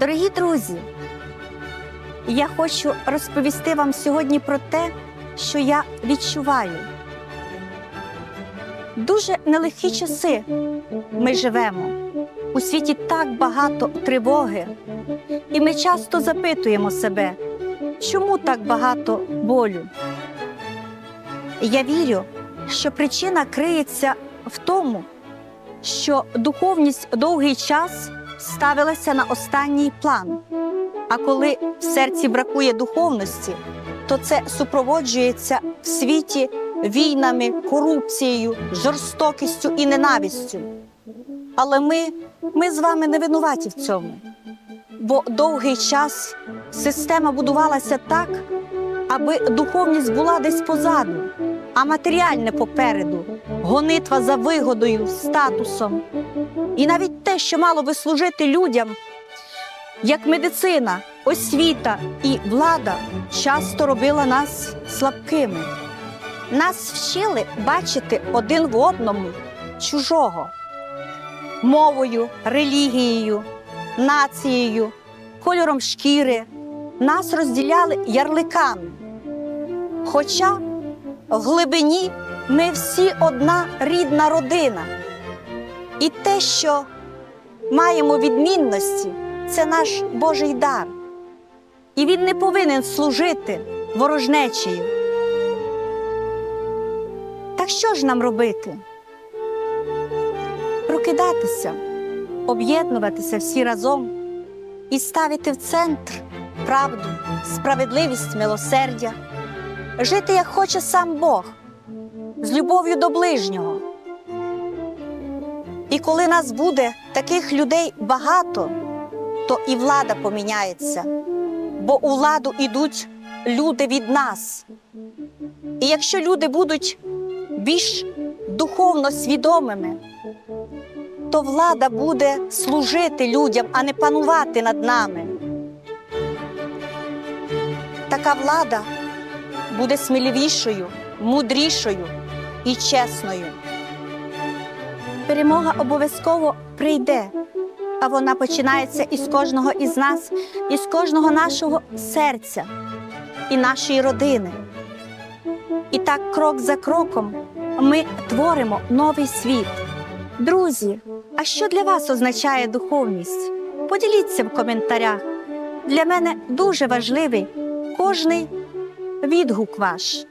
Дорогі друзі, я хочу розповісти вам сьогодні про те, що я відчуваю. Дуже нелегкі часи ми живемо. У світі так багато тривоги, і ми часто запитуємо себе, чому так багато болю? Я вірю, що причина криється в тому, що духовність довгий час ставилася на останній план. А коли в серці бракує духовності, то це супроводжується в світі війнами, корупцією, жорстокістю і ненавистю. Але ми, ми з вами не винуваті в цьому. Бо довгий час система будувалася так, аби духовність була десь позаду, а матеріальне попереду, гонитва за вигодою, статусом. І навіть те, що мало би служити людям, як медицина, освіта і влада, часто робила нас слабкими. Нас вчили бачити один в одному чужого мовою, релігією, нацією, кольором шкіри. Нас розділяли ярликами. Хоча в глибині ми всі одна рідна родина. І те, що маємо відмінності, це наш Божий дар. І він не повинен служити ворожнечею. Так що ж нам робити? Прокидатися, об'єднуватися всі разом і ставити в центр правду, справедливість, милосердя, жити як хоче сам Бог, з любов'ю до ближнього. І коли нас буде таких людей багато, то і влада поміняється, бо у владу йдуть люди від нас. І якщо люди будуть більш духовно свідомими, то влада буде служити людям, а не панувати над нами. Така влада буде сміливішою, мудрішою і чесною. Перемога обов'язково прийде, а вона починається із кожного із нас, із кожного нашого серця і нашої родини. І так, крок за кроком, ми творимо новий світ. Друзі, а що для вас означає духовність? Поділіться в коментарях. Для мене дуже важливий кожний відгук ваш.